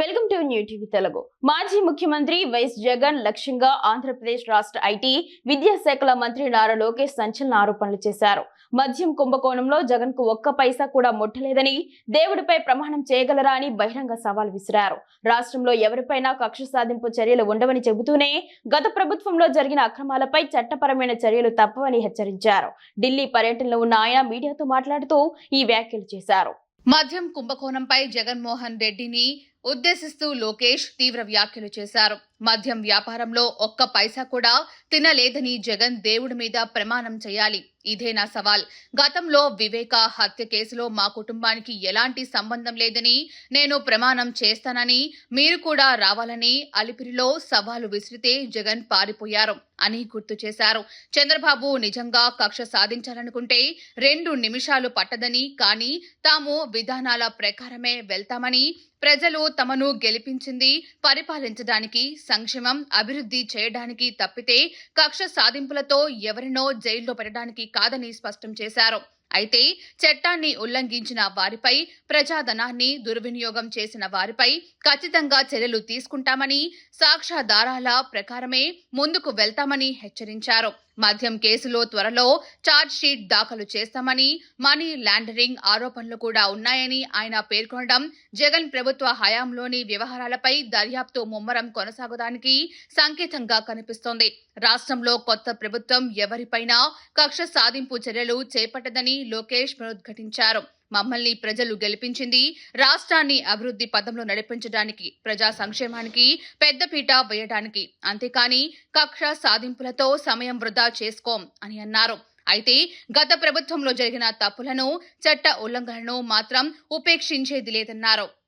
Welcome to new TV Telugu. మాజీ ముఖ్యమంత్రి YS Jagan లక్ష్యంగా ఆంధ్రప్రదేశ్ రాష్ట్ర ఐటీ విద్యాశాఖల మంత్రి నారా లోకేష్ సంచలన ఆరోపణలు చేశారు. మద్యం కుంభకోణంలో జగన్కు ఒక్క పైసా కూడా ముట్టలేదని దేవుడిపై ప్రమాణం చేయగలరా అని బహిరంగ సవాల్ విసిరారు. రాష్ట్రంలో ఎవరిపైనా కక్ష సాధింపు చర్యలు ఉండవని చెబుతూనే గత ప్రభుత్వంలో జరిగిన అక్రమాలపై చట్టపరమైన చర్యలు తప్పవని హెచ్చరించారు. ఢిల్లీ పర్యటనలో ఉన్న ఆయన మీడియాతో మాట్లాడుతూ ఈ వ్యాఖ్యలు చేశారు. మద్యం కుంభకోణంపై జగన్మోహన్ రెడ్డిని ఉద్దేశిస్తూ లోకేష్ తీవ్ర వ్యాఖ్యలు చేశారు. మద్యం వ్యాపారంలో ఒక్క పైసా కూడా తినలేదని జగన్ దేవుడి మీద ప్రమాణం చేయాలి. ఇదే నా సవాల్. గతంలో వివేక హత్య కేసులో మా కుటుంబానికి ఎలాంటి సంబంధం లేదని నేను ప్రమాణం చేస్తానని మీరు కూడా రావాలని అలిపిరిలో సవాలు విసిరితే జగన్ పారిపోయారు అని గుర్తు చేశారు. చంద్రబాబు నిజంగా కక్ష సాధించాలనుకుంటే రెండు నిమిషాలు పట్టదని కానీ తాము విధానాల ప్రకారమే వెళ్తామని ప్రజలు తమను గెలిపించింది పరిపాలించడానికి సంక్షేమం అభివృద్ధి చేయడానికి తప్పితే కక్ష సాధింపులతో ఎవరినో జైల్లో పెట్టడానికి కాదని స్పష్టం చేశారు. అయితే చట్టాన్ని ఉల్లంఘించిన వారిపై ప్రజాధనాన్ని దుర్వినియోగం చేసిన వారిపై ఖచ్చితంగా చర్యలు తీసుకుంటామని సాక్ష్యాధారాల ప్రకారమే ముందుకు వెళ్తామని హెచ్చరించారు. మద్యం కేసులో త్వరలో ఛార్జ్ షీట్ దాఖలు చేస్తామని మనీ లాండరింగ్ ఆరోపణలు కూడా ఉన్నాయని ఆయన పేర్కొనడం జగన్ ప్రభుత్వ హయాంలోని వ్యవహారాలపై దర్యాప్తు ముమ్మరం కొనసాగడానికి సంకేతంగా కనిపిస్తోంది. రాష్ట్రంలో కొత్త ప్రభుత్వం ఎవరిపైనా కక్ష సాధింపు చర్యలు చేపట్టదని లోకేష్ పునరుద్ఘాటించారు మమ్మల్ని ప్రజలు గెలిపించింది రాష్ట్రాన్ని అభివృద్ధి పదంలో నడిపించడానికి ప్రజా సంక్షేమానికి పెద్దపీట వేయడానికి. అంతేకాని కక్ష సాధింపులతో సమయం వృధా చేసుకోం అని అన్నారు. అయితే గత ప్రభుత్వంలో జరిగిన తప్పులను చట్ట ఉల్లంఘనను మాత్రం ఉపేక్షించేది లేదన్నారు.